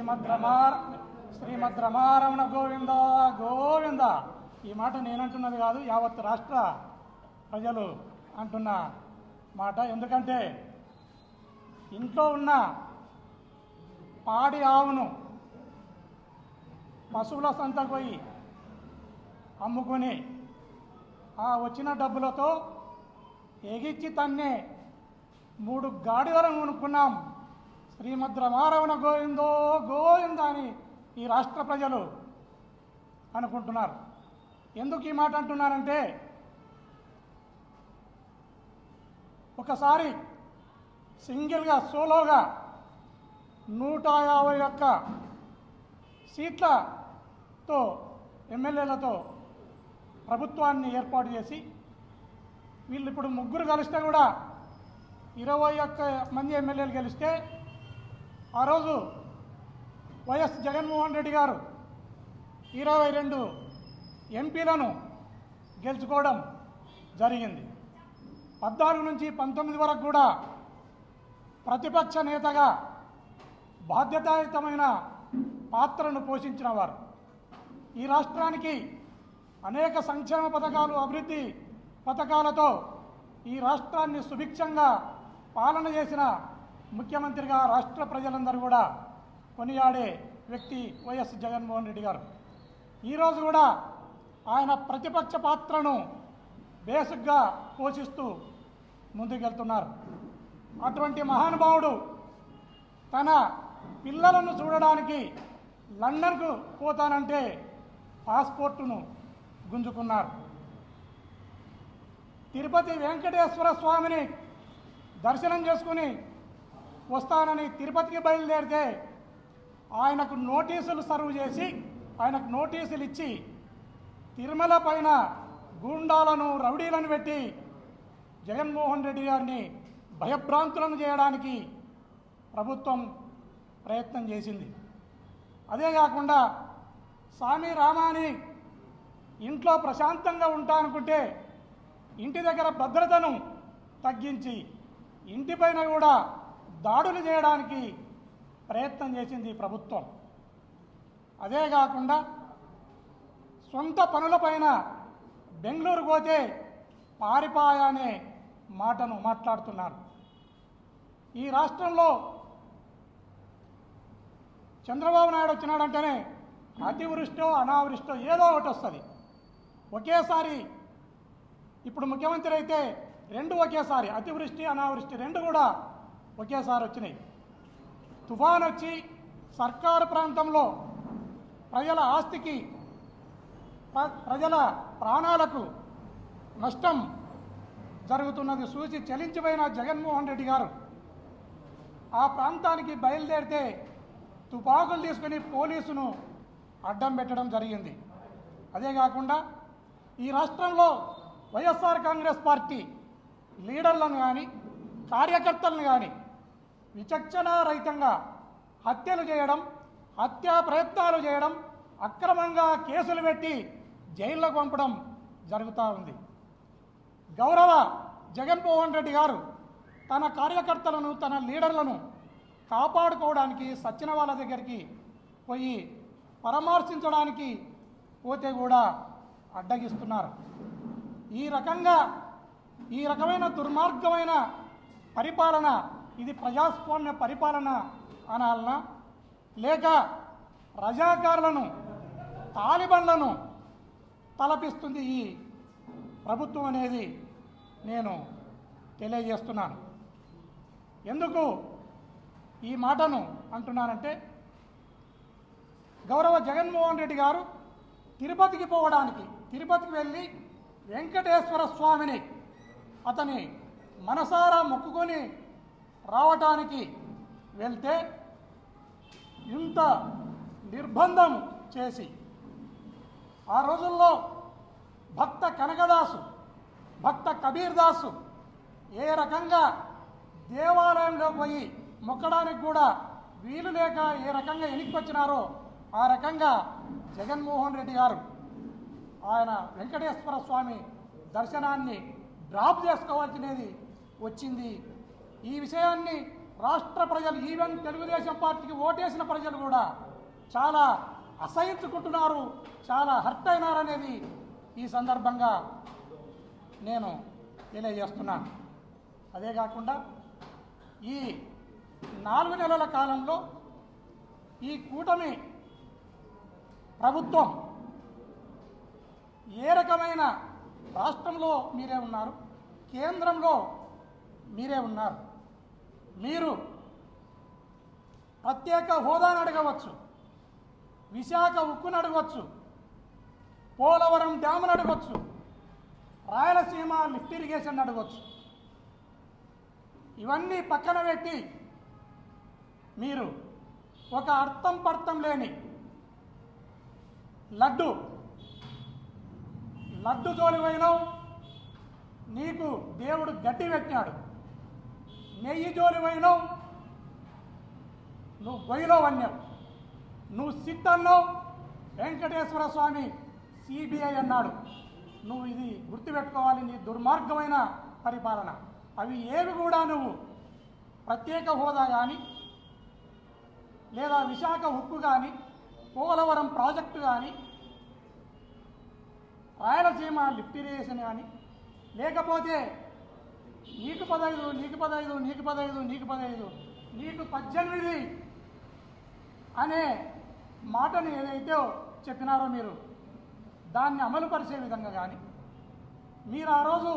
శ్రీమద్రమార శ్రీమద్రమారమణ గోవింద. గోవింద ఈ మాట నేనంటున్నది కాదు యావత్ రాష్ట్ర ప్రజలు అంటున్న మాట. ఎందుకంటే ఇంట్లో ఉన్న పాడి ఆవును పశువుల సంతకు పోయి అమ్ముకొని ఆ వచ్చిన డబ్బులతో ఎగిచ్చి తన్నే మూడు గాడిదలను కొనుక్కున్నాం. శ్రీమద్రమారవణ గోవిందో గోవింద అని ఈ రాష్ట్ర ప్రజలు అనుకుంటున్నారు. ఎందుకు ఈ మాట అంటున్నారంటే ఒకసారి సింగిల్గా సోలోగా నూట యాభై ఒక్క సీట్లతో ఎమ్మెల్యేలతో ప్రభుత్వాన్ని ఏర్పాటు చేసి వీళ్ళు ఇప్పుడు ముగ్గురు కలిస్తే కూడా ఇరవై ఒక్క మంది ఎమ్మెల్యేలు గెలిస్తే ఆ రోజు వైఎస్ జగన్మోహన్ రెడ్డి గారు ఇరవై రెండు ఎంపీలను గెలుచుకోవడం జరిగింది. పద్నాలుగు నుంచి పంతొమ్మిది వరకు కూడా ప్రతిపక్ష నేతగా బాధ్యతాయుతమైన పాత్రను పోషించిన వారు. ఈ రాష్ట్రానికి అనేక సంక్షేమ పథకాలు అభివృద్ధి పథకాలతో ఈ రాష్ట్రాన్ని సుభిక్షంగా పాలన చేసిన ముఖ్యమంత్రిగా రాష్ట్ర ప్రజలందరూ కూడా కొనియాడే వ్యక్తి వైఎస్ జగన్మోహన్ రెడ్డి గారు. ఈరోజు కూడా ఆయన ప్రతిపక్ష పాత్రను బేసిక్గా పోషిస్తూ ముందుకెళ్తున్నారు. అటువంటి మహానుభావుడు తన పిల్లలను చూడడానికి లండన్కు పోతానంటే పాస్పోర్టును గుంజుకున్నారు. తిరుపతి వెంకటేశ్వర స్వామిని దర్శనం చేసుకుని వస్తానని తిరుపతికి బయలుదేరితే ఆయనకు నోటీసులు సర్వ్ చేసి ఆయనకు నోటీసులు ఇచ్చి తిరుమల పైన గూండాలను రౌడీలను పెట్టి జగన్మోహన్ రెడ్డి గారిని భయభ్రాంతులను చేయడానికి ప్రభుత్వం ప్రయత్నం చేసింది. అదే కాకుండా స్వామి రామాని ఇంట్లో ప్రశాంతంగా ఉంటానుకుంటే ఇంటి దగ్గర భద్రతను తగ్గించి ఇంటిపైన కూడా దాడులు చేయడానికి ప్రయత్నం చేసింది ప్రభుత్వం. అదే కాకుండా సొంత పనులపైన బెంగళూరు పోతే పారిపాయ అనే మాటను మాట్లాడుతున్నారు. ఈ రాష్ట్రంలో చంద్రబాబు నాయుడు వచ్చినాడంటేనే అతివృష్టో అనావృష్టో ఏదో ఒకటి వస్తుంది. ఒకేసారి ఇప్పుడు ముఖ్యమంత్రి అయితే రెండు ఒకేసారి అతివృష్టి అనావృష్టి రెండు కూడా ఒకేసారి వచ్చినాయి. తుఫాన్ వచ్చి సర్కారు ప్రాంతంలో ప్రజల ఆస్తికి ప్ర- ప్రజల ప్రాణాలకు నష్టం జరుగుతున్నది చూసి చలించిపోయిన జగన్మోహన్ రెడ్డి గారు. ఆ ప్రాంతానికి బయలుదేరితే తుపాకులు తీసుకుని పోలీసును అడ్డం పెట్టడం జరిగింది. అదే కాకుండా ఈ రాష్ట్రంలో వైఎస్ఆర్ కాంగ్రెస్ పార్టీ లీడర్లను కానీ కార్యకర్తలను కానీ విచక్షణారహితంగా హత్యలు చేయడం హత్యా ప్రయత్నాలు చేయడం అక్రమంగా కేసులు పెట్టి జైల్లోకి పంపడం జరుగుతూ ఉంది. గౌరవ జగన్మోహన్ రెడ్డి గారు తన కార్యకర్తలను తన లీడర్లను కాపాడుకోవడానికి సచ్చిన వాళ్ళ దగ్గరికి పోయి పరామర్శించడానికి పోతే కూడా అడ్డగిస్తున్నారు. ఈ రకంగా ఈ రకమైన దుర్మార్గమైన పరిపాలన ఇది ప్రజాస్వామ్య పరిపాలన అనాలనా? లేక రజాకారులను తాలిబన్లను తలపిస్తుంది ఈ ప్రభుత్వం అనేది నేను తెలియజేస్తున్నాను. ఎందుకు ఈ మాటను అంటున్నానంటే గౌరవ జగన్మోహన్ రెడ్డి గారు తిరుపతికి పోవడానికి తిరుపతికి వెళ్ళి వెంకటేశ్వర స్వామిని అతని మనసారా మొక్కుకొని రావటానికి వెళ్తే ఇంత నిర్బంధం చేసి ఆ రోజుల్లో భక్త కనకదాసు భక్త కబీర్ దాసు ఏ రకంగా దేవాలయంలో పోయి మొక్కడానికి కూడా వీలు లేక ఏ రకంగా ఎనిక్కొచ్చినారో ఆ రకంగా జగన్మోహన్ రెడ్డి గారు ఆయన వెంకటేశ్వర స్వామి దర్శనాన్ని డ్రాప్ చేసుకోవాల్సినది వచ్చింది. ఈ విషయాన్ని రాష్ట్ర ప్రజలు ఈవెన్ తెలుగుదేశం పార్టీకి ఓటేసిన ప్రజలు కూడా చాలా అసహించుకుంటున్నారు చాలా హర్ట్ అయినారనేది ఈ సందర్భంగా నేను తెలియజేస్తున్నాను అదే కాకుండా ఈ నాలుగు నెలల కాలంలో ఈ కూటమి ప్రభుత్వం ఏ రకమైన రాష్ట్రంలో మీరే ఉన్నారు కేంద్రంలో మీరే ఉన్నారు? మీరు ప్రత్యేక హోదాను అడగవచ్చు విశాఖ ఉక్కును అడగవచ్చు పోలవరం డ్యామును అడగవచ్చు రాయలసీమ లిఫ్ట్ ఇరిగేషన్ అడగవచ్చు. ఇవన్నీ పక్కన పెట్టి మీరు ఒక అర్థం పర్థం లేని లడ్డు లడ్డు జోలి పోయినావు నీకు దేవుడు గట్టి పెట్టినాడు. నెయ్యి జోలి పోయినావు నువ్వు గొయ్యిలో వన్యం నువ్వు సిట్ అన్నావు వెంకటేశ్వర స్వామి సిబిఐ అన్నాడు. నువ్వు ఇది గుర్తుపెట్టుకోవాలి నీ దుర్మార్గమైన పరిపాలన. అవి ఏవి కూడా నువ్వు ప్రత్యేక హోదా కానీ లేదా విశాఖ ఉక్కు కానీ పోలవరం ప్రాజెక్టు కానీ రాయలసీమ లిఫ్ట్ ఇరిగేషన్ కానీ లేకపోతే నీకు పదహైదు నీకు పదహైదు నీకు పదహైదు నీకు పదహైదు నీకు పద్దెనిమిది అనే మాటను ఏదైతే చెప్పినారో మీరు దాన్ని అమలుపరిచే విధంగా కానీ మీరు ఆ రోజు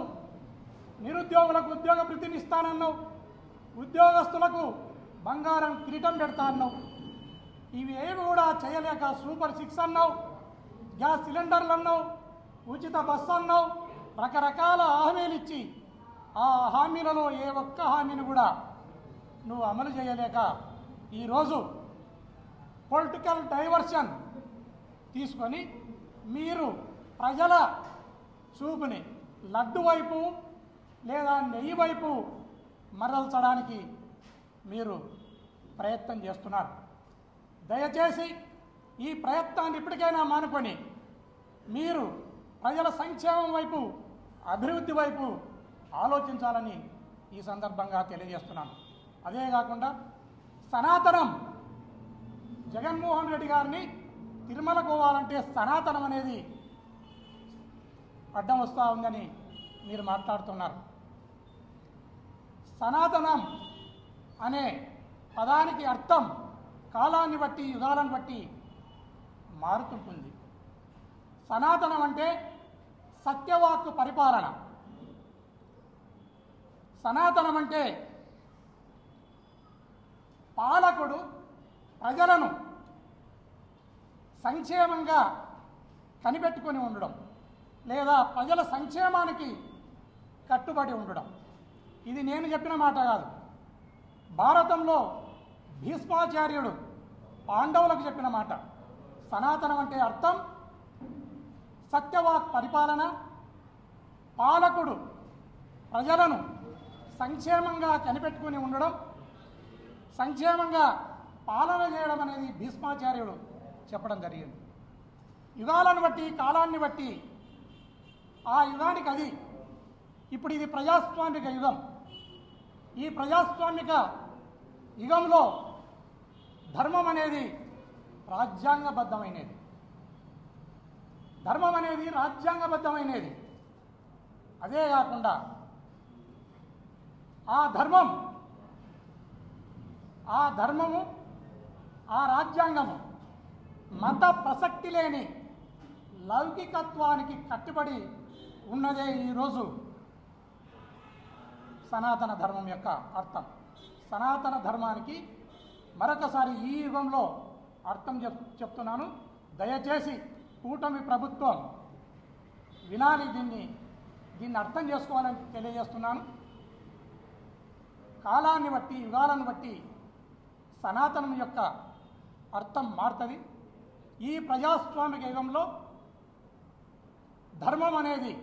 నిరుద్యోగులకు ఉద్యోగ వృత్తిని ఇస్తానన్నావు ఉద్యోగస్తులకు బంగారం కిరీటం పెడతా అన్నావు ఇవి ఏవి కూడా చేయలేక సూపర్ సిక్స్ అన్నావు గ్యాస్ సిలిండర్లు అన్నావు ఉచిత బస్సు అన్నావు రకరకాల హామీలు ఇచ్చి ఆ హామీలలో ఏ ఒక్క హామీని కూడా నువ్వు అమలు చేయలేక ఈరోజు పొలిటికల్ డైవర్షన్ తీసుకొని మీరు ప్రజల చూపుని లడ్డు వైపు లేదా నెయ్యి వైపు మరల్చడానికి మీరు ప్రయత్నం చేస్తున్నారు. దయచేసి ఈ ప్రయత్నాన్ని ఇప్పటికైనా మానుకొని మీరు ప్రజల సంక్షేమం వైపు అభివృద్ధి వైపు ఆలోచించాలని ఈ సందర్భంగా తెలియజేస్తున్నాను. అదే కాకుండా సనాతనం జగన్మోహన్ రెడ్డి గారిని తిరుమల పోవాలంటే సనాతనం అనేది అడ్డం వస్తూ ఉందని మీరు మాట్లాడుతున్నారు. సనాతనం అనే పదానికి అర్థం కాలాన్ని బట్టి యుగాలను బట్టి మారుతుంటుంది. సనాతనం అంటే సత్యవాక్కు పరిపాలన. సనాతనం అంటే పాలకుడు ప్రజలను సంక్షేమంగా కనిపెట్టుకొని ఉండడం లేదా ప్రజల సంక్షేమానికి కట్టుబడి ఉండడం. ఇది నేను చెప్పిన మాట కాదు. భారతంలో భీష్మాచార్యుడు పాండవులకు చెప్పిన మాట. సనాతనం అంటే అర్థం సత్యవాక్ పరిపాలన పాలకుడు ప్రజలను సంక్షేమంగా కనిపెట్టుకుని ఉండడం సంక్షేమంగా పాలన చేయడం అనేది భీష్మాచార్యుడు చెప్పడం జరిగింది. యుగాలను బట్టి కాలాన్ని బట్టి ఆ యుగానికి అది. ఇప్పుడు ఇది ప్రజాస్వామిక యుగం. ఈ ప్రజాస్వామిక యుగంలో ధర్మం అనేది రాజ్యాంగబద్ధమైనది. ధర్మం అనేది రాజ్యాంగబద్ధమైనది. అదే కాకుండా ఆ ధర్మం ఆ ధర్మము ఆ రాజ్యాంగము మత ప్రసక్తి లేని లౌకికత్వానికి కట్టుబడి ఉన్నదే ఈరోజు సనాతన ధర్మం యొక్క అర్థం. సనాతన ధర్మానికి మరొకసారి ఈ యుగంలో అర్థం చెప్ చెప్తున్నాను. దయచేసి కూటమి ప్రభుత్వం వినాలి దీన్ని దీన్ని అర్థం చేసుకోవాలని తెలియజేస్తున్నాను. కాలాన్ని బట్టి యుగాలను బట్టి సనాతనం యొక్క అర్థం మారుతుంది. ఈ ప్రజాస్వామిక యుగంలో ధర్మం అనేది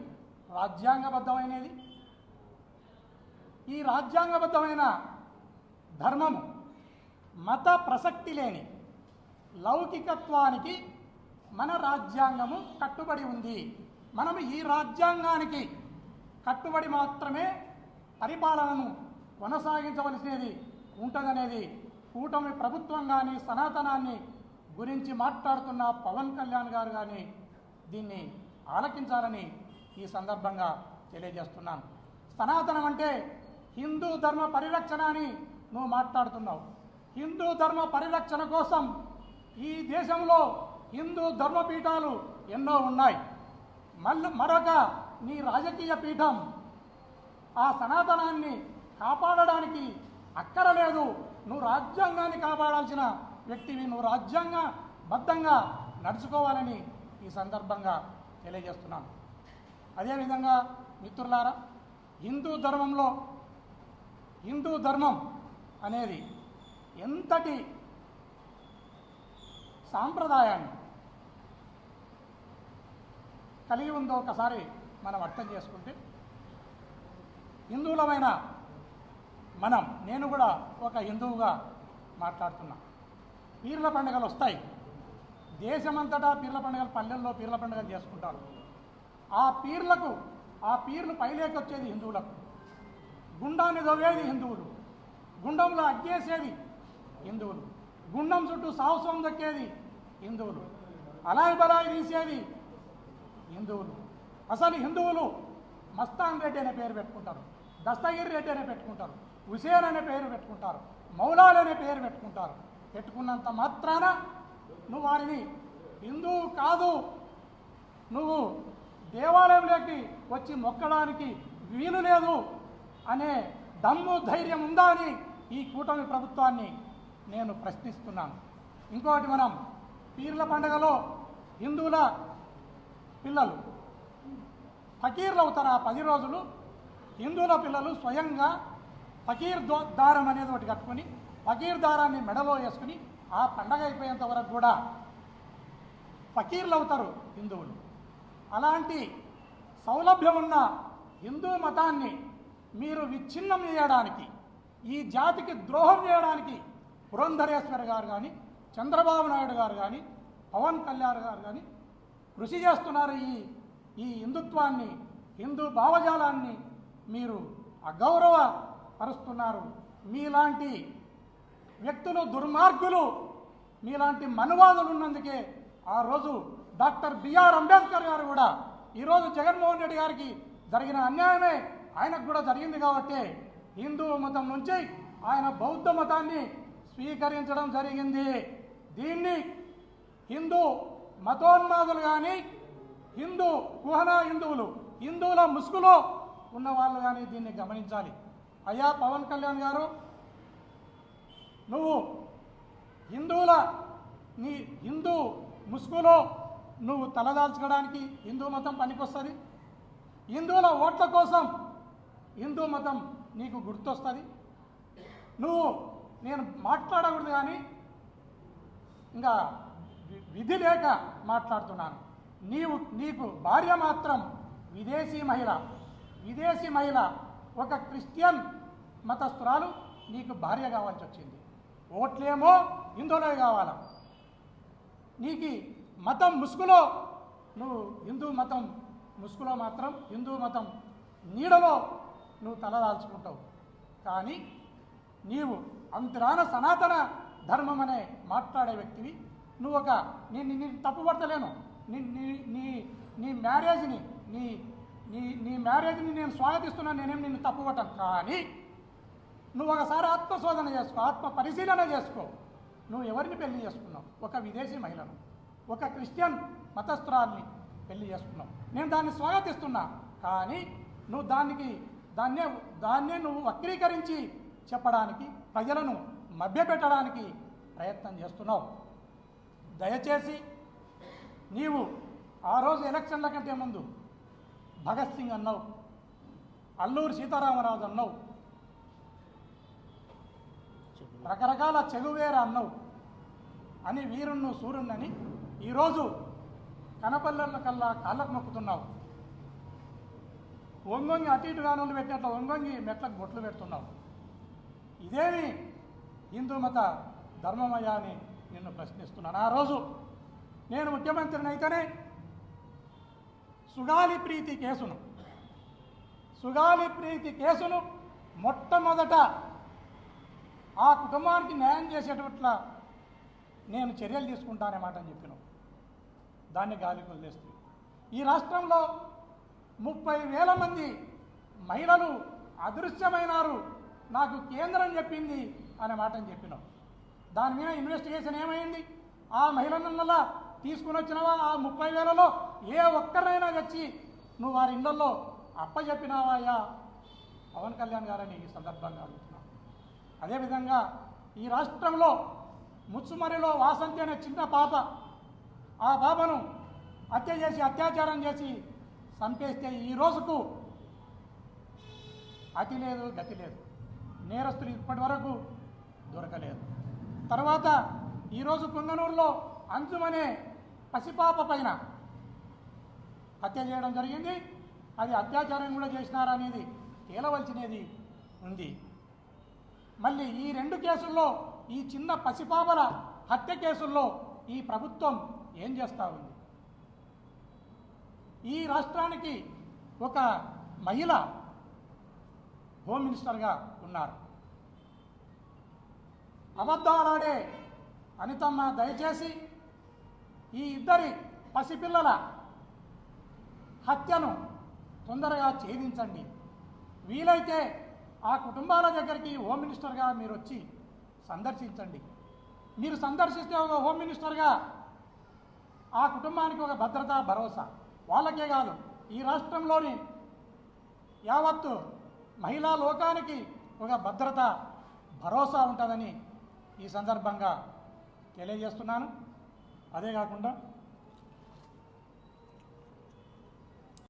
రాజ్యాంగబద్ధమైనది. ఈ రాజ్యాంగబద్ధమైన ధర్మము మత ప్రసక్తి లేని లౌకికత్వానికి మన రాజ్యాంగము కట్టుబడి ఉంది. మనం ఈ రాజ్యాంగానికి కట్టుబడి మాత్రమే పరిపాలనను కొనసాగించవలసినది ఉంటుందనేది కూటమి ప్రభుత్వం కానీ సనాతనాన్ని గురించి మాట్లాడుతున్న పవన్ కళ్యాణ్ గారు కానీ దీన్ని ఆలకించాలని ఈ సందర్భంగా తెలియజేస్తున్నాను. సనాతనం అంటే హిందూ ధర్మ పరిరక్షణ అని నువ్వు మాట్లాడుతున్నావు. హిందూ ధర్మ పరిరక్షణ కోసం ఈ దేశంలో హిందూ ధర్మపీఠాలు ఎన్నో ఉన్నాయి. మళ్ళీ మరొక నీ రాజకీయ పీఠం ఆ సనాతనాన్ని కాపాడడానికి అక్కరలేదు నువ్వు రాజ్యాంగాన్ని కాపాడాల్సిన వ్యక్తివి. నువ్వు రాజ్యాంగ బద్ధంగా నడుచుకోవాలని ఈ సందర్భంగా తెలియజేస్తున్నాను. అదేవిధంగా మిత్రులారా హిందూ ధర్మంలో హిందూ ధర్మం అనేది ఎంతటి సాంప్రదాయాన్ని కలిగి ఉందో ఒకసారి మనం అర్థం చేసుకుంటే హిందువులమైన మనం నేను కూడా ఒక హిందువుగా మాట్లాడుతున్నా. పీర్ల పండుగలు వస్తాయి. దేశమంతటా పీర్ల పండుగలు పల్లెల్లో పీర్ల పండుగలు చేసుకుంటారు. ఆ పీర్లకు ఆ పీర్లు పైలేకి వచ్చేది హిందువులకు. గుండాన్ని దవ్వేది హిందువులు. గుండంలో అగ్గేసేది హిందువులు. గుండం చుట్టూ సాహసం దక్కేది హిందువులు. అలాయి బలాయి తీసేది హిందువులు. అసలు హిందువులు మస్తాన్ రెడ్డి అనే పేరు పెట్టుకుంటారు. దస్తగిరి రెడ్డి అనే పెట్టుకుంటారు. హుసేన్ అనే పేరు పెట్టుకుంటారు మౌలాలు అనే పేరు పెట్టుకుంటారు. పెట్టుకున్నంత మాత్రాన నువ్వు వారిని హిందువు కాదు నువ్వు దేవాలయంలోకి వచ్చి మొక్కడానికి వీలు లేదు అనే దమ్ము ధైర్యం ఉందా అని ఈ కూటమి ప్రభుత్వాన్ని నేను ప్రశ్నిస్తున్నాను. ఇంకోటి మనం పీర్ల పండగలో హిందువుల పిల్లలు ఫకీర్లు అవుతారు ఆ పది రోజులు హిందువుల పిల్లలు స్వయంగా ఫకీర్ దో- దారం అనేది ఒకటి కట్టుకొని ఫకీర్ దారాన్ని మెడలో వేసుకుని ఆ పండగ అయిపోయేంత వరకు కూడా ఫకీర్లు అవుతారు హిందువులు. అలాంటి సౌలభ్యం ఉన్న హిందూ మతాన్ని మీరు విచ్ఛిన్నం చేయడానికి ఈ జాతికి ద్రోహం చేయడానికి పురంధరేశ్వర్ గారు కానీ చంద్రబాబు నాయుడు గారు కానీ పవన్ కళ్యాణ్ గారు కానీ కృషి చేస్తున్నారు ఈ ఈ హిందుత్వాన్ని హిందూ భావజాలాన్ని మీరు అగౌరవ పరుస్తున్నారు. మీలాంటి వ్యక్తులు దుర్మార్గులు మీలాంటి మనువాదులు ఉన్నందుకే ఆ రోజు డాక్టర్ బిఆర్ అంబేద్కర్ గారు కూడా ఈరోజు జగన్మోహన్ రెడ్డి గారికి జరిగిన అన్యాయమే ఆయనకు కూడా జరిగింది కాబట్టి హిందూ మతం నుంచి ఆయన బౌద్ధ మతాన్ని స్వీకరించడం జరిగింది. దీన్ని హిందూ మతోన్మాదులు కానీ హిందూ కుహనా హిందువులు హిందువుల ముసుగులో ఉన్న వాళ్ళు కానీ దీన్ని గమనించాలి. అయ్యా పవన్ కళ్యాణ్ గారు నువ్వు హిందువుల నీ హిందూ ముసుగులో నువ్వు తలదాల్చుకోవడానికి హిందూ మతం పనికొస్తుంది. హిందువుల ఓట్ల కోసం హిందూ మతం నీకు గుర్తొస్తుంది. నువ్వు నేను మాట్లాడకూడదు కానీ ఇంకా విధి లేక మాట్లాడుతున్నాను. నీవు నీకు భార్య మాత్రం విదేశీ మహిళ విదేశీ మహిళ ఒక క్రిస్టియన్ మతస్థురాలు నీకు భార్య కావాల్సి వచ్చింది. ఓట్లేమో హిందువులే కావాలా? నీకు మతం ముసుగులో నువ్వు హిందూ మతం ముసుగులో మాత్రం హిందూ మతం నీడలో నువ్వు తలదాల్చుకుంటావు కానీ నీవు అంతరాన సనాతన ధర్మం అనే మాట్లాడే వ్యక్తివి. నువ్వు ఒక నీ నేను తప్పుపడతలేను నీ నీ నీ నీ మ్యారేజ్ని నీ నీ నీ మ్యారేజ్ని నేను స్వాగతిస్తున్నాను. నేనేం నిన్ను తప్పుపట్టాను కానీ నువ్వు ఒకసారి ఆత్మశోధన చేసుకో ఆత్మ పరిశీలన చేసుకో. నువ్వు ఎవరిని పెళ్ళి చేసుకున్నావు? ఒక విదేశీ మహిళను ఒక క్రిస్టియన్ మతస్థురాల్ని పెళ్ళి చేసుకున్నావు. నేను దాన్ని స్వాగతిస్తున్నా కానీ నువ్వు దానికి దాన్నే దాన్నే నువ్వు వక్రీకరించి చెప్పడానికి ప్రజలను మభ్యపెట్టడానికి ప్రయత్నం చేస్తున్నావు. దయచేసి నీవు ఆ రోజు ఎలక్షన్ల కంటే ముందు భగత్ సింగ్ అన్నావు అల్లూరు సీతారామరాజు అన్నావు రకరకాల చెగువేర అన్నవు. అని వీరుణ్ణు సూర్యుణ్ణని ఈరోజు కనపల్లెల కల్లా కాళ్ళకు మొక్కుతున్నావు ఒంగొంగి అటు ఇటు గానులు పెట్టినట్లు ఒంగొంగి మెట్లకు బొట్లు పెడుతున్నావు. ఇదేమి హిందూ మత ధర్మమయ్యా అని నిన్ను ప్రశ్నిస్తున్నాను. ఆ రోజు నేను ముఖ్యమంత్రిని అయితేనే సుగాలి ప్రీతి కేసును సుగాలి ప్రీతి కేసును మొట్టమొదట ఆ కుటుంబానికి న్యాయం చేసేటట్లా నేను చర్యలు తీసుకుంటానన్నమాట మాట అని చెప్పిన. దాన్ని గాలికి వదిలేస్తుంది ఈ రాష్ట్రంలో ముప్పై వేల మంది మహిళలు అదృశ్యమైనారు. నాకు కేంద్రం చెప్పింది అనే మాటని చెప్పినాం. దాని మీద ఇన్వెస్టిగేషన్ ఏమైంది? ఆ మహిళల తీసుకుని వచ్చినవా? ఆ ముప్పై వేలలో ఏ ఒక్కరైనా వచ్చి నువ్వు వారి ఇళ్ళలో అప్పచెప్పినావా అయ్యా? పవన్ కళ్యాణ్ గారని ఈ సందర్భంగా అదేవిధంగా ఈ రాష్ట్రంలో ముచ్చుమరిలో వాసంతి అనే చిన్న పాప ఆ పాపను హత్య చేసి అత్యాచారం చేసి చంపేస్తే ఈ రోజుకు అతి లేదు గతి లేదు. నేరస్తులు ఇప్పటి వరకు దొరకలేదు. తర్వాత ఈరోజు కుందనూరులో అంజుమనే పసిపాప పైన హత్య చేయడం జరిగింది. అది అత్యాచారం కూడా చేసినారనేది తేలవలసినది ఉంది. మళ్ళీ ఈ రెండు కేసుల్లో ఈ చిన్న పసిపాపల హత్య కేసుల్లో ఈ ప్రభుత్వం ఏం చేస్తూ ఉంది? ఈ రాష్ట్రానికి ఒక మహిళ హోమ్ మినిస్టర్గా ఉన్నారు. అబద్ధాలాడే అనితమ్మ దయచేసి ఈ ఇద్దరి పసిపిల్లల హత్యను తొందరగా ఛేదించండి. వీలైతే ఆ కుటుంబాల దగ్గరికి హోమ్ మినిస్టర్గా మీరు వచ్చి సందర్శించండి. మీరు సందర్శిస్తే ఒక హోమ్ మినిస్టర్గా ఆ కుటుంబానికి ఒక భద్రత భరోసా. వాళ్ళకే కాదు ఈ రాష్ట్రంలోని యావత్తు మహిళా లోకానికి ఒక భద్రత భరోసా ఉంటుందని ఈ సందర్భంగా తెలియజేస్తున్నాను. అదే కాకుండా